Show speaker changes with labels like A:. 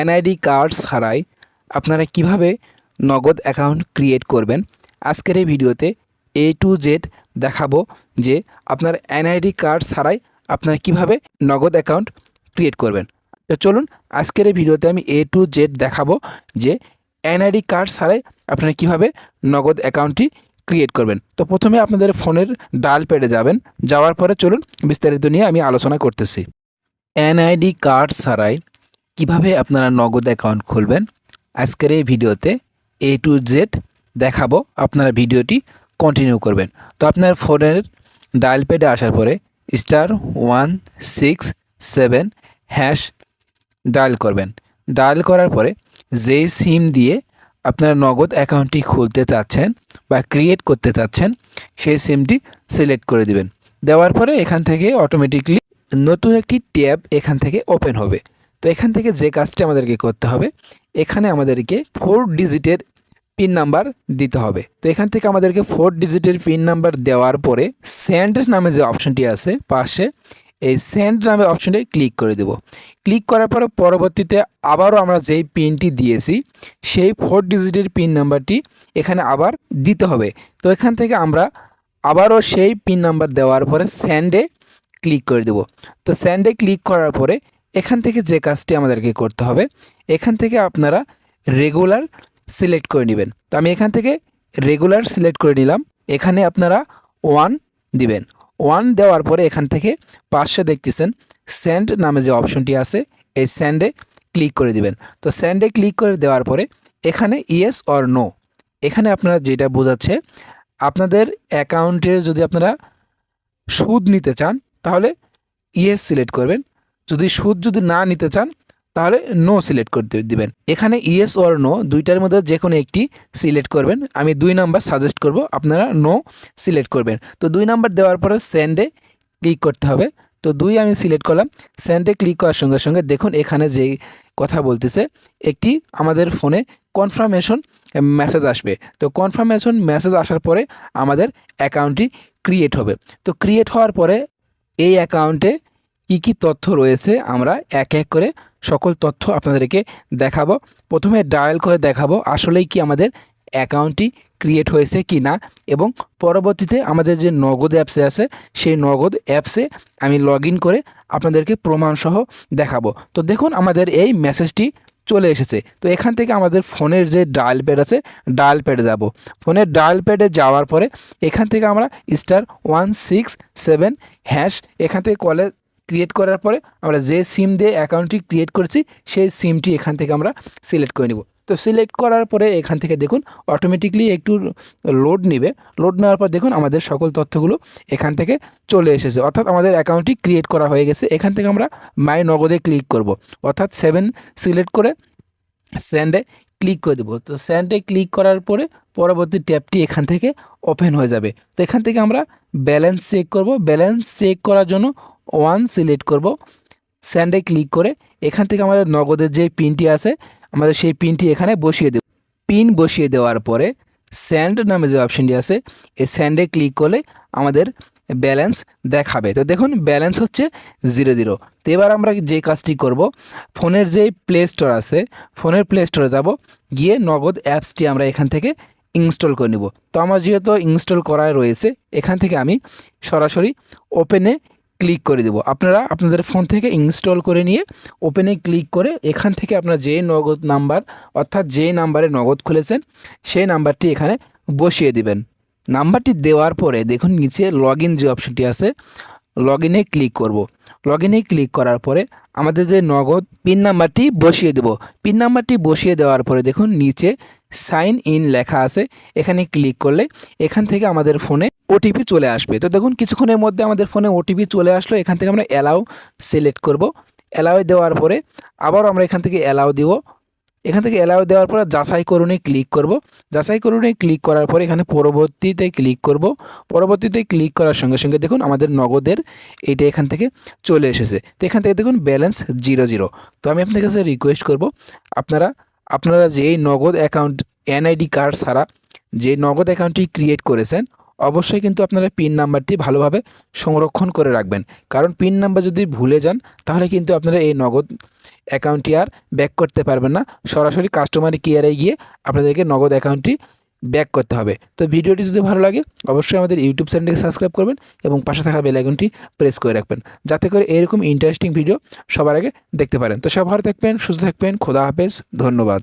A: NID card ছাড়াই আপনারা কীভাবে নগদ অ্যাকাউন্ট ক্রিয়েট করবেন? আজকের এই ভিডিওতে এ টু জেড দেখাবো যে আপনার এনআইডি কার্ড ছাড়াই আপনারা কীভাবে নগদ অ্যাকাউন্ট ক্রিয়েট করবেন। তো চলুন, আজকের এই ভিডিওতে আমি এ টু জেড দেখাবো যে এনআইডি কার্ড ছাড়াই আপনারা কীভাবে নগদ অ্যাকাউন্টটি ক্রিয়েট করবেন। তো প্রথমে আপনাদের ফোনের ডাল পেডে যাবেন, যাওয়ার পরে চলুন বিস্তারিত নিয়ে আমি আলোচনা করতেছি। এনআইডি কার্ড ছাড়াই কীভাবে আপনারা নগদ অ্যাকাউন্ট খুলবেন? আজকের এই ভিডিওতে এ টু জেড দেখাবো আপনারা ভিডিওটি কন্টিনিউ করবেন। তো আপনার ফোনের ডায়াল প্যাডে আসার পরে star one six seven hash dial করবেন। ডায়াল করার পরে যেই সিম দিয়ে আপনারা নগদ অ্যাকাউন্টটি খুলতে চাচ্ছেন বা ক্রিয়েট করতে চাচ্ছেন, সেই সিমটি সিলেক্ট করে দিবেন। দেওয়ার পরে এখান থেকে অটোমেটিকলি নতুন একটি ট্যাব এখান থেকে ওপেন হবে। তো এখান থেকে যে কাজটি আমাদেরকে করতে হবে, এখানে আমাদেরকে ফোর ডিজিটের পিন নাম্বার দিতে হবে। তো এখান থেকে আমাদেরকে ফোর ডিজিটের পিন নাম্বার দেওয়ার পরে সেন্ড নামে যে অপশনটি আছে, পাশে এই সেন্ড নামে অপশনে ক্লিক করে দেব। ক্লিক করার পরে পরবর্তীতে আবারও আমরা যেই পিনটি দিয়েছি, সেই ফোর ডিজিটের পিন নাম্বারটি এখানে আবার দিতে হবে। তো এখান থেকে আমরা আবারও সেই পিন নাম্বার দেওয়ার পরে স্যান্ডে ক্লিক করে দেব। তো স্যান্ডে ক্লিক করার পরে এখান থেকে যে কাজটি আমাদেরকে করতে হবে, এখান থেকে আপনারা রেগুলার সিলেক্ট করে নেবেন। তো আমি এখান থেকে রেগুলার সিলেক্ট করে নিলাম। এখানে আপনারা ওয়ান দিবেন। ওয়ান দেওয়ার পরে এখান থেকে পাশে দেখতেছেন স্যান্ড নামে যে অপশনটি আছে, এই স্যান্ডে ক্লিক করে দিবেন। তো স্যান্ডে ক্লিক করে দেওয়ার পরে এখানে ইয়েস অর নো এখানে আপনারা যেটা বোঝাচ্ছে, আপনাদের অ্যাকাউন্টের যদি আপনারা সুদ নিতে চান, তাহলে ইয়েস সিলেক্ট করবেন। যদি সুদ যদি না নিতে চান, তাহলে নো সিলেক্ট করতে দিবেন। এখানে ইয়েস অর নো দুইটার মধ্যে যে কোনো একটি সিলেক্ট করবেন। আমি দুই নাম্বার সাজেস্ট করব, আপনারা নো সিলেক্ট করবেন। তো দুই নাম্বার দেওয়ার পরে সেন্ডে ক্লিক করতে হবে। তো দুই আমি সিলেক্ট করলাম। সেন্ডে ক্লিক করার সঙ্গে সঙ্গে দেখুন এখানে যে কথা বলতেছে, একটি আমাদের ফোনে কনফার্মেশন মেসেজ আসবে। তো কনফার্মেশন মেসেজ আসার পরে আমাদের অ্যাকাউন্টটি ক্রিয়েট হবে। তো ক্রিয়েট হওয়ার পরে এই অ্যাকাউন্টে কী কী তথ্য রয়েছে আমরা এক এক করে সকল তথ্য আপনাদেরকে দেখাবো। প্রথমে ডায়াল করে দেখাবো আসলেই কি আমাদের অ্যাকাউন্টটি ক্রিয়েট হয়েছে কি না এবং পরবর্তীতে আমাদের যে নগদ অ্যাপসে আছে, সেই নগদ অ্যাপসে আমি লগ করে আপনাদেরকে প্রমাণসহ দেখাবো। তো দেখুন আমাদের এই মেসেজটি চলে এসেছে। তো এখান থেকে আমাদের ফোনের যে ডায়াল প্যাড আছে ডায়াল প্যাডে যাব। ফোনের ডায়াল প্যাডে যাওয়ার পরে এখান থেকে আমরা star one six seven hash এখান থেকে কলে ক্রিয়েট করার পরে আমরা যে সিম দিয়ে অ্যাকাউন্টটি ক্রিয়েট করেছি, সেই সিমটি এখান থেকে আমরা সিলেক্ট করে নেব। তো সিলেক্ট করার পরে এখান থেকে দেখুন অটোমেটিকলি একটু লোড নেবে। লোড নেওয়ার পর দেখুন, আমাদের সকল তথ্যগুলো এখান থেকে চলে এসেছে। অর্থাৎ আমাদের অ্যাকাউন্টটি ক্রিয়েট করা হয়ে গেছে। এখান থেকে আমরা মাই নগদে ক্লিক করব। অর্থাৎ সেভেন সিলেক্ট করে স্যান্ডে ক্লিক করে দেবো। তো স্যান্ডে ক্লিক করার পরে পরবর্তী ট্যাবটি এখান থেকে ওপেন হয়ে যাবে। তো এখান থেকে আমরা ব্যালেন্স চেক করব। ব্যালেন্স চেক করার জন্য ওয়ান সিলেক্ট করব। স্যান্ডে ক্লিক করে এখান থেকে আমাদের নগদের যে পিনটি আছে, আমাদের সেই পিনটি এখানে বসিয়ে দেব। পিন বসিয়ে দেওয়ার পরে স্যান্ড নামে যে অপশনটি আছে, এই স্যান্ডে ক্লিক করলে আমাদের ব্যালেন্স দেখাবে। তো দেখুন, ব্যালেন্স হচ্ছে জিরো জিরো। তো এবার আমরা যে কাজটি করব, ফোনের যে প্লে স্টোর আছে, ফোনের প্লে স্টোরে যাব। গিয়ে নগদ অ্যাপসটি আমরা এখান থেকে ইনস্টল করে নিব। তো আমার যেহেতু ইনস্টল করা রয়েছে, এখান থেকে আমি সরাসরি ওপেনে ক্লিক করে দেব। আপনারা আপনাদের ফোন থেকে ইনস্টল করে নিয়ে ওপেনে ক্লিক করে এখান থেকে আপনার যে নগদ নাম্বার অর্থাৎ যে নাম্বারে নগদ খুলেছেন, সেই নাম্বারটি এখানে বসিয়ে দিবেন। নাম্বারটি দেওয়ার পরে দেখুন নিচে লগ ইন যে অপশনটি আছে লগ ইনে ক্লিক করব। লগ ইনে ক্লিক করার পরে আমাদের যে নগদ পিন নাম্বারটি বসিয়ে দেব। পিন নাম্বারটি বসিয়ে দেওয়ার পরে দেখুন নিচে সাইন ইন লেখা আছে, এখানে ক্লিক করলে এখান থেকে আমাদের ফোনে ওটিপি চলে আসবে। তো দেখুন, কিছুক্ষণের মধ্যে আমাদের ফোনে ওটিপি চলে আসলো, এখান থেকে আমরা অ্যালাউ সিলেক্ট করব। অ্যালাউ দেওয়ার পরে আবার আমরা এখান থেকে অ্যালাউ দিব। এখান থেকে অ্যালাউ দেওয়ার পরে যাচাই করুনে ক্লিক করব। যাচাই করুনে ক্লিক করার পরে এখানে পরবর্তীতে ক্লিক করব। পরবর্তীতে ক্লিক করার সঙ্গে সঙ্গে দেখুন, আমাদের নগদের এটা এখান থেকে চলে এসেছে। তো এখান থেকে দেখুন ব্যালেন্স জিরো জিরো তো আমি আপনাদের কাছে রিকোয়েস্ট করব, আপনারা আপনারা যে এই নগদ অ্যাকাউন্ট এনআইডি কার্ড ছাড়া যে নগদ অ্যাকাউন্টটি ক্রিয়েট করেছেন, অবশ্যই কিন্তু আপনারা পিন নাম্বারটি ভালোভাবে সংরক্ষণ করে রাখবেন। কারণ পিন নাম্বার যদি ভুলে যান, তাহলে কিন্তু আপনারা এই নগদ অ্যাকাউন্টটি আর ব্যাক করতে পারবেন না। সরাসরি কাস্টমার কেয়ারে গিয়ে আপনাদেরকে নগদ অ্যাকাউন্টটি ব্যাক করতে হবে। তো ভিডিওটি যদি ভালো লাগে, অবশ্যই আমাদের ইউটিউব চ্যানেলটিকে সাবস্ক্রাইব করবেন এবং পাশে থাকা বেলাইকনটি প্রেস করে রাখবেন, যাতে করে এরকম ইন্টারেস্টিং ভিডিও সবার আগে দেখতে পারেন। তো সব ভালো থাকবেন, সুস্থ থাকবেন, খোদা হাফেজ, ধন্যবাদ।